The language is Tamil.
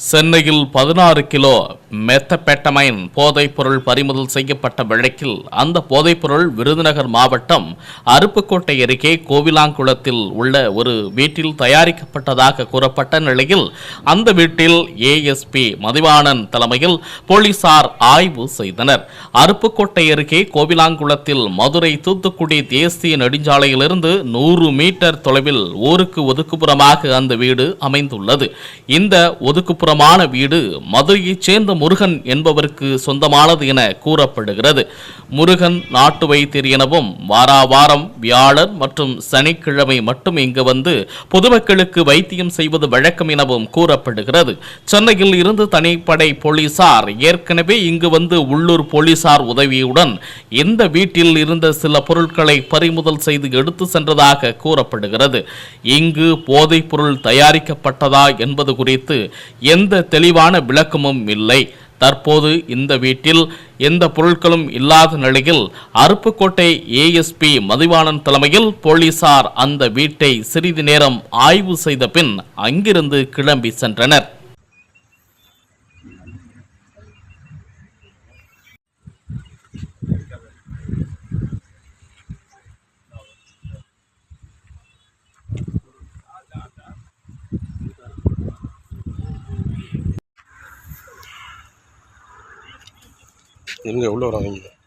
சென்னையில் பதினாறு கிலோ மெத்தபெட்டமைன் போதைப்பொருள் பறிமுதல் செய்யப்பட்ட வழக்கில் அந்த போதைப்பொருள் விருதுநகர் மாவட்டம் அருப்புக்கோட்டை அருகே கோவிலாங்குளத்தில் உள்ள ஒரு வீட்டில் தயாரிக்கப்பட்டதாக கூறப்பட்ட நிலையில் அந்த வீட்டில் ஏஎஸ்பி மதிவாணன் தலைமையில் போலீசார் ஆய்வு செய்தனர். அருப்புக்கோட்டை அருகே கோவிலாங்குளத்தில் மதுரை தூத்துக்குடி தேசிய நெடுஞ்சாலையிலிருந்து நூறு மீட்டர் தொலைவில் ஊருக்கு ஒதுக்குப்புறமாக அந்த வீடு அமைந்துள்ளது. இந்த ஒதுக்குப்புறமான வீடு மதுரையைச் சேர்ந்த முருகன் என்பவருக்கு சொந்தமானது என கூறப்படுகிறது. முருகன் நாட்டு வைத்தியர் எனவும் வாராவாரம் வியாழன் மற்றும் சனிக்கிழமை மட்டும் இங்கு வந்து பொதுமக்களுக்கு வைத்தியம் செய்வது வழக்கம் எனவும் கூறப்படுகிறது. சென்னையில் இருந்து தனிப்படை போலீசார் ஏற்கனவே இங்கு வந்து உள்ளூர் போலீசார் உதவியுடன் இந்த வீட்டில் இருந்த சில பொருட்களை பறிமுதல் செய்து எடுத்து சென்றதாக கூறப்படுகிறது. இங்கு போதைப் பொருள் தயாரிக்கப்பட்டதா என்பது குறித்து எந்த தெளிவான விளக்கமும் இல்லை. தற்போது இந்த வீட்டில் எந்த பொருட்களும் இல்லாத நிலையில் அருப்புக்கோட்டை ஏஎஸ்பி மதிவாணன் தலைமையில் போலீசார் அந்த வீட்டை சிறிது நேரம் ஆய்வு செய்த பின் அங்கிருந்து கிளம்பி சென்றனர். எங்க உள்ளே வராங்க?